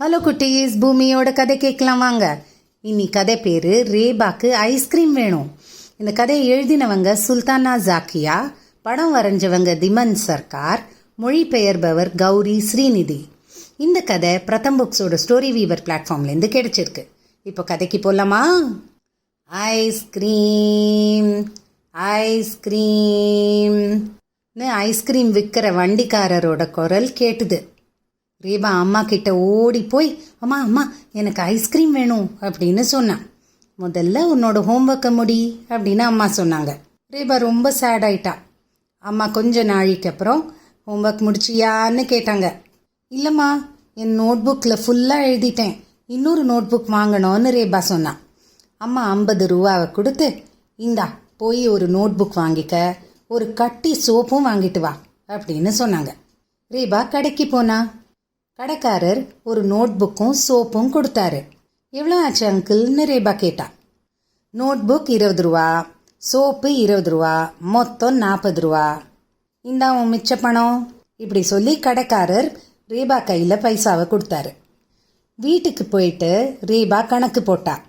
Hello குட்டீஸ். பூமியோட கதை கேட்கலாம் வாங்க. இன்னி கதை பேர் ரேபாக்கு ஐஸ்கிரீம் வேணும். இந்த கதையை எழுதினவங்க சுல்தானா ஜாக்கியா படம் வரைஞ்சவங்க திமன் சர்க்கார் மொழிபெயர்பவர் கௌரி ஸ்ரீநிதி. இந்த கதை பிரதம் புக்ஸோட ஸ்டோரி வீவர் பிளாட்ஃபார்ம்லேருந்து கிடைச்சிருக்கு. இப்போ கதைக்கு போகலாமா ஐஸ்கிரீம் ஐஸ்கிரீம்னு ஐஸ்கிரீம் விற்கிற வண்டிக்காரரோட குரல் கேட்டுது. ரேபா அம்மா கிட்ட ஓடி போய் அம்மா அம்மா எனக்கு ஐஸ்கிரீம் வேணும் அப்படின்னு சொன்னான். முதல்ல உன்னோட ஹோம்ஒர்க்கை முடி அப்படின்னு அம்மா சொன்னாங்க. ரேபா ரொம்ப சேட் ஆயிட்டா. அம்மா கொஞ்ச நாளைக்கு அப்புறம் ஹோம்ஒர்க் முடிச்சியான்னு கேட்டாங்க. இல்லைம்மா என் நோட்புக்கில் ஃபுல்லாக எழுதிட்டேன். இன்னொரு நோட்புக் வாங்கணும்னு ரேபா சொன்னான் அம்மா ஐம்பது ரூபாவை கொடுத்து இந்தா போய் ஒரு நோட்புக் வாங்கிக்க. ஒரு கட்டி சோப்பும் வாங்கிட்டு வா அப்படின்னு சொன்னாங்க. ரேபா கடைக்கு போனா கடைக்காரர் ஒரு நோட்புக்கும் சோப்பும் கொடுத்தாரு. எவ்வளோ ஆச்சு அங்கிள்னு ரேபா கேட்டா. நோட்புக் இருபது ரூபா சோப்பு இருபது ரூபா மொத்தம் நாற்பது ரூபா. இந்தா உன் மிச்ச பணம் இப்படி சொல்லி கடைக்காரர் ரேபா கையில் பைசாவை கொடுத்தாரு. வீட்டுக்கு போயிட்டு ரேபா கணக்கு போட்டா.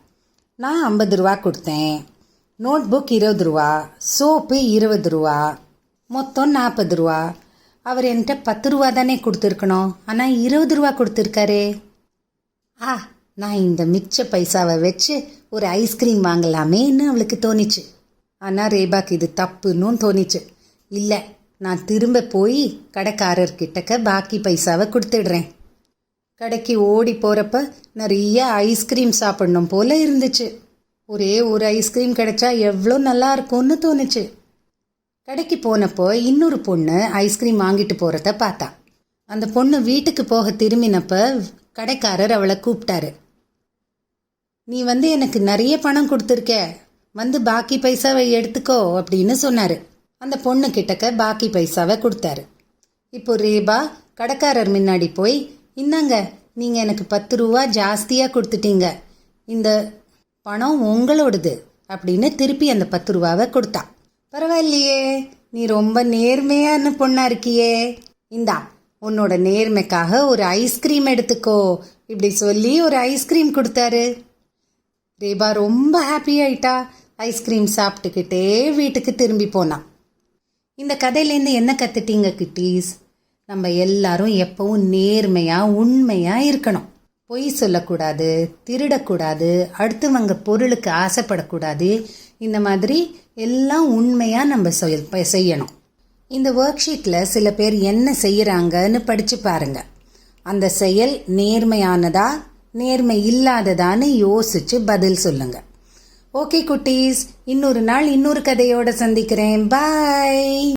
நான் ஐம்பது ரூபா கொடுத்தேன். நோட்புக் இருபது ரூபா சோப்பு இருபது ரூபா மொத்தம் நாற்பது ரூபா. அவர் என்கிட்ட பத்து ரூபா தானே கொடுத்துருக்கணும். ஆனால் இருபது ரூபா கொடுத்துருக்காரே. ஆ நான் இந்த மிச்ச பைசாவை வச்சு ஒரு ஐஸ்கிரீம் வாங்கலாமேன்னு அவளுக்கு தோணிச்சு. ஆனால் ரேபாக்கு இது தப்புன்னு தோணிச்சு. இல்லை நான் திரும்ப போய் கடைக்காரர்கிட்டக்க பாக்கி பைசாவை கொடுத்துடுறேன். கடைக்கு ஓடி போகிறப்ப நிறைய ஐஸ்கிரீம் சாப்பிடணும் போல இருந்துச்சு. ஒரே ஒரு ஐஸ்கிரீம் கிடைச்சா எவ்வளோ நல்லா இருக்கும்னு தோணுச்சு. கடைக்கு போனப்போ இன்னொரு பொண்ணு ஐஸ்கிரீம் வாங்கிட்டு போகிறத பார்த்தா. அந்த பொண்ணு வீட்டுக்கு போக திரும்பினப்ப கடைக்காரர் அவளை கூப்பிட்டாரு. நீ வந்து எனக்கு நிறைய பணம் கொடுத்துருக்க. வந்து பாக்கி பைசாவை எடுத்துக்கோ அப்படின்னு சொன்னார். அந்த பொண்ணு கிட்டக்க பாக்கி பைசாவை கொடுத்தாரு. இப்போ ரேபா கடைக்காரர் முன்னாடி போய் இந்தாங்க நீங்கள் எனக்கு பத்து ரூபா ஜாஸ்தியாக கொடுத்துட்டீங்க. இந்த பணம் உங்களோடது அப்படின்னு திருப்பி அந்த பத்து ரூபாவை கொடுத்தா. பரவாயில்லையே. நீ ரொம்ப நேர்மையான பொண்ணா இருக்கியே. இந்தா உன்னோட நேர்மைக்காக ஒரு ஐஸ்கிரீம் எடுத்துக்கோ. இப்படி சொல்லி ஒரு ஐஸ்கிரீம் கொடுத்தாரு. ரேபா ரொம்ப ஹாப்பி ஆயிட்டா. ஐஸ்கிரீம் சாப்பிட்டுக்கிட்டே வீட்டுக்கு திரும்பி போனான் இந்த கதையிலேருந்து என்ன கற்றுட்டீங்க கிட்டீஸ்? நம்ம எல்லாரும் எப்பவும் நேர்மையாக உண்மையாக இருக்கணும். பொய் சொல்லக்கூடாது திருடக்கூடாது அடுத்தவங்க பொருளுக்கு ஆசைப்படக்கூடாது. இந்த மாதிரி எல்லாம் உண்மையாக நம்ம ப- செய்யணும். இந்த ஒர்க் ஷீட்டில் சில பேர் என்ன செய்கிறாங்கன்னு படித்து பாருங்க. அந்த செயல் நேர்மையானதா நேர்மை இல்லாததான்னு யோசித்து பதில் சொல்லுங்க. ஓகே குட்டீஸ் இன்னொரு நாள் இன்னொரு கதையோடு சந்திக்கிறேன். பாய்!